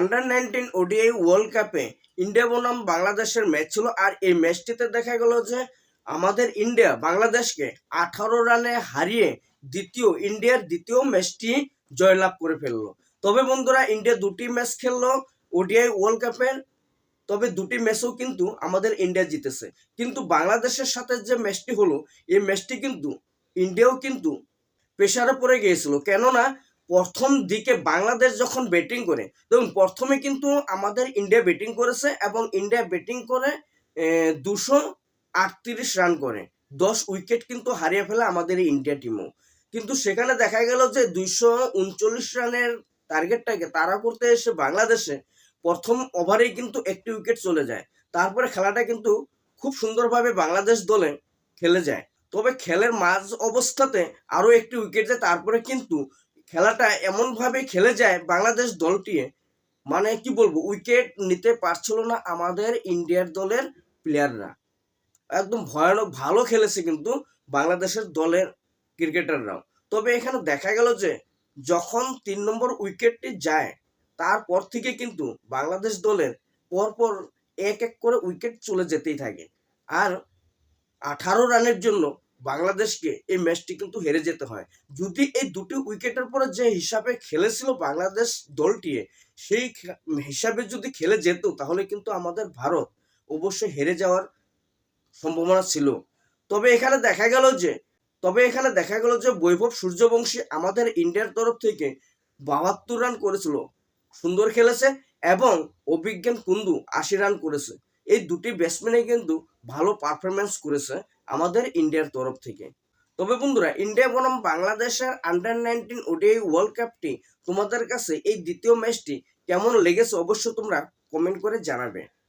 Under nineteen ODI world কাপে India বনাম বাংলাদেশের ম্যাচ ছিল। আর এই ম্যাচটিতে দেখা গেল যে আমাদের ইন্ডিয়া বাংলাদেশকে আঠারো রানে হারিয়ে দ্বিতীয় ইন্ডিয়ার দ্বিতীয় ম্যাচটি জয়লাভ করে ফেলল। তবে বন্ধুরা ইন্ডিয়া দুটি ম্যাচ খেললো ওডিআই ওয়ার্ল্ড কাপের তবে দুটি ম্যাচও কিন্তু আমাদের ইন্ডিয়া জিতেছে। কিন্তু বাংলাদেশের সাথে যে ম্যাচটি হলো, এই ম্যাচটি কিন্তু ইন্ডিয়াও কিন্তু প্রেশারে পড়ে গিয়েছিল। কেননা প্রথম দিকে বাংলাদেশ যখন ব্যাটিং করে, দেখুন প্রথমে কিন্তু আমাদের ইন্ডিয়া ব্যাটিং করেছে এবং ইন্ডিয়া ব্যাটিং করে দুশো আটত্রিশ রান করে। দশ উইকেট কিন্তু হারিয়ে ফেলে আমাদের ইন্ডিয়া টিমও কিন্তু সেখানে দেখা গেল যে দুইশো উনচল্লিশ রানের টার্গেটটাকে তারা করতে এসে বাংলাদেশে প্রথম ওভারেই কিন্তু একটি উইকেট চলে যায়। তারপরে খেলাটা কিন্তু খুব সুন্দরভাবে বাংলাদেশ দলে খেলে যায়। তবে খেলের মাঝ অবস্থাতে আরও একটি উইকেট যায় তারপরে কিন্তু খেলাটা এমনভাবে খেলে যায় বাংলাদেশ দলটি মানে কি বলব, উইকেট নিতে পারছিল না আমাদের ইন্ডিয়ার দলের প্লেয়াররা একদম ভয়ানক, ভালো খেলেছে কিন্তু বাংলাদেশের দলের ক্রিকেটাররাও। তবে এখানে দেখা গেল যে, যখন তিন নম্বর উইকেটটি যায়, তারপর থেকে কিন্তু বাংলাদেশ দলের পরপর এক এক করে উইকেট চলে যেতেই থাকে। আর আঠারো রানের জন্য বাংলাদেশকে এই ম্যাচটি কিন্তু হেরে যেতে হয়। যদি এই দুটি উইকেটের পরে যে হিসাবে খেলেছিল বাংলাদেশ দলটি সেই হিসাবে যদি খেলে যেত, তাহলে কিন্তু আমাদের ভারত অবশ্যই হেরে যাওয়ার সম্ভাবনা ছিল। তবে এখানে দেখা গেল যে, তবে এখানে দেখা গেল যে বৈভব সূর্যবংশী আমাদের ইন্ডিয়ার তরফ থেকে বাহাত্তর রান করেছিল। সুন্দর খেলেছে এবং অভিজ্ঞান কুন্দু আশি রান করেছে। এই দুটি ব্যাটসম্যানে কিন্তু ভালো পারফরমেন্স করেছে। আমাদের ইন্ডিয়ার তরফ থেকে। তবে বন্ধুরা, ইন্ডিয়া বনাম বাংলাদেশের আন্ডার নাইনটিন ওডিআই ওয়ার্ল্ড কাপটি তোমাদের কাছে এই দ্বিতীয় ম্যাচটি কেমন লেগেছে অবশ্য তোমরা কমেন্ট করে জানাবে।